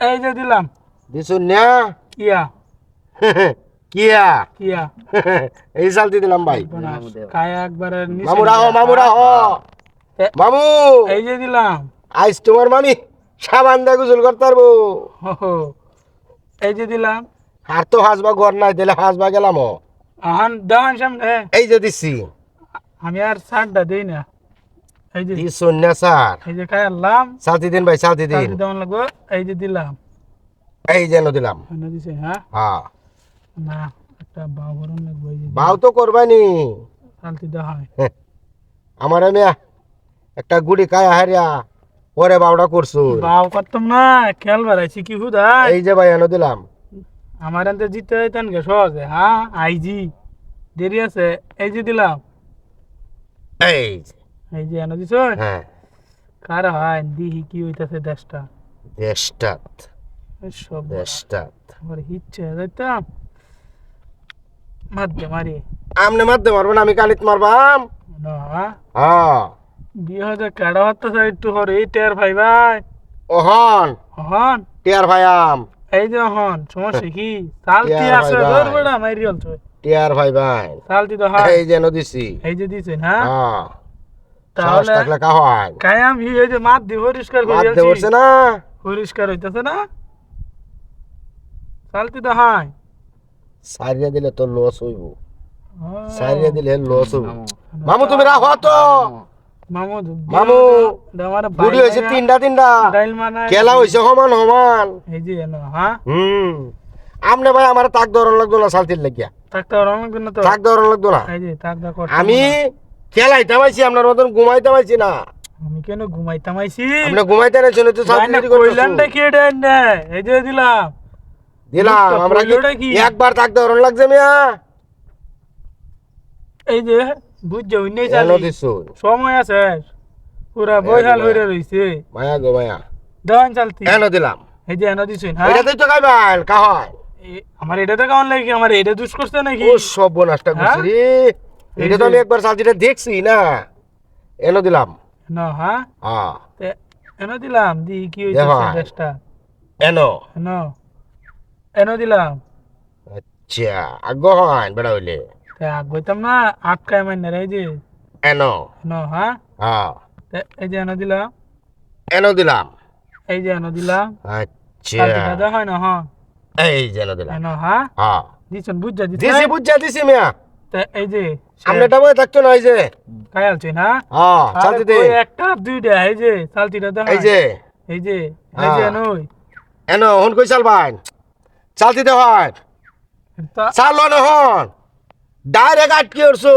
এই যে দিলাম। দিছুন না? কিয়া? কিয়া? কিয়া? এই চালতি দিলাম ভাই। কায়া একবারে মামু রাহো মামু রাহো মামু! এই যে দিলাম। আইস তোমার মামি সাবান দিয়ে গুজল করতে পারব। এই যে দিলাম। আর তো হাসবা ঘর নাই দিলে হাসবা গেলাম। ও। আহান দেওয়ান সামনে। এই যে দিছি। আমি আর ছাড়টা দিই না। এই স্যার। এই যে খাই আনলাম চালতি দিন ভাই দিন। চালতি দেওয়ান লাগবো এই যে দিলাম। এই যেন দিলাম। দিছে হ্যাঁ? হ্যাঁ। না একটা বাবরন লাগবো বাউ তো করবানি। দেওয়া হয়। আমার মিয়া একটা গুড়ি কায়া হারিয়া পরে বাউটা করছু। বাও করতাম না খেয়াল বাড়াইছি কি হুদাই এই যে ভাই এনে দিলাম। আমার এনতে জিততে হইতেন গে সহজে হ্যাঁ? আইজি দেরি আছে এই যে দিলাম। এই এই যে এনে দিছ হ্যাঁ। কার হয় দিহি কি হইতাছে দেশটা? দেশটাত। সব দেশটাত। আমার হিচ্ছে যাইতাম। মাধ্যে মারি। আমনে মারতে পারব না আমি কালিত মারবাম। না। হ্যাঁ। বিয়ে হতে কাটা হতেছে একটু হরে এই টের ভাই ভাই। ওহন হন টিয়ার ভাইয়াম এই যে হন সমস্যা কি? চালতি আছে ভাই ভাই। ধর বেড়া মাইরি অলছে টিয়ার ভাই ভাই। চালতি তো হয় এই যেন দিছি এই যে দিছেন হ্যাঁ। সাহস তাহলে থাকলে কা হয় কায়াম হি এই যে মাত দি পরিষ্কার করে দিয়েছি পড়ছে না। পরিষ্কার হইতেছে না? চালতি তো হয়। সারিয়া দিলে তো লস হইব। সারিয়া দিলে লস হইব। মামু। তুমি রাখো তো মামু মামু, বুড়ি হয়েছে তিনটা তিনটা। ডাইল মানা কেলা হয়েছে সমান সমান। এই যে হ্যাঁ? হুম। আমনে ভাই আমার তাক ধরন লাগতো না সালতির লাগিয়া। থাকতে পারো আমাকে না তাক ধরন লাগতো না। এই যে থাক আমি খেলাইতে পাইছি আপনার মতন ঘুমাইতে পাইছি না। আমি কেন ঘুমাইতে না শুনে তো দেরি কইলাম করতেছো। দেখি এটা এনে এই যে দিলাম। দিলাম আমরা কি একবার লাগছে মিয়া? এই যে বুঝছে উনি চালি সময় আছে। পুরা। হইরে রইছে। মায়া গো মায়া। চালতি। এনো দিলাম। এই যে এনে দিছেন হ্যাঁ? এটাতেই তো কা হয় আমার এটাতে কেমন লাগে আমার এটা দুষ করছে নাকি? ও সব বোনাসটা? করছি রে। এই এটা তো আমি একবার সালতিটা দেখছি না? এনো দিলাম। না হ্যাঁ? হ্যাঁ। এনে দিলাম দি কি হইছে আয়। দেশটা এনো। এনো। এনে দিলাম। আচ্ছা আগ হয় বেড়া হইলে। তে আগ হইতাম না আটকায় মাইনে রে যে। এনো। এনো হ্যাঁ? হ্যাঁ। তে এই যে এনে দিলাম। এনো দিলাম। এই যে এনে দিলাম। আচ্ছা। দাদা হয় না হ্যাঁ? এই যে এনো দিলাম। এনো হ্যাঁ? হ্যাঁ। দিছেন দিছি দিছেন বুঝছা দিছি মিয়া। এই যে সামনে টামে থাকতো না এই যে। কায়াল চই না? হ্যাঁ চালতি দে। একটা দুইটা এই যে চালতিটা দে এই যে। এই যে এই যে হ্যাঁ। নই। এনো হন কই চাল ভাই? চালতি দে হয়। চাল হন ডাইরেক্ট আটকে উঠছো।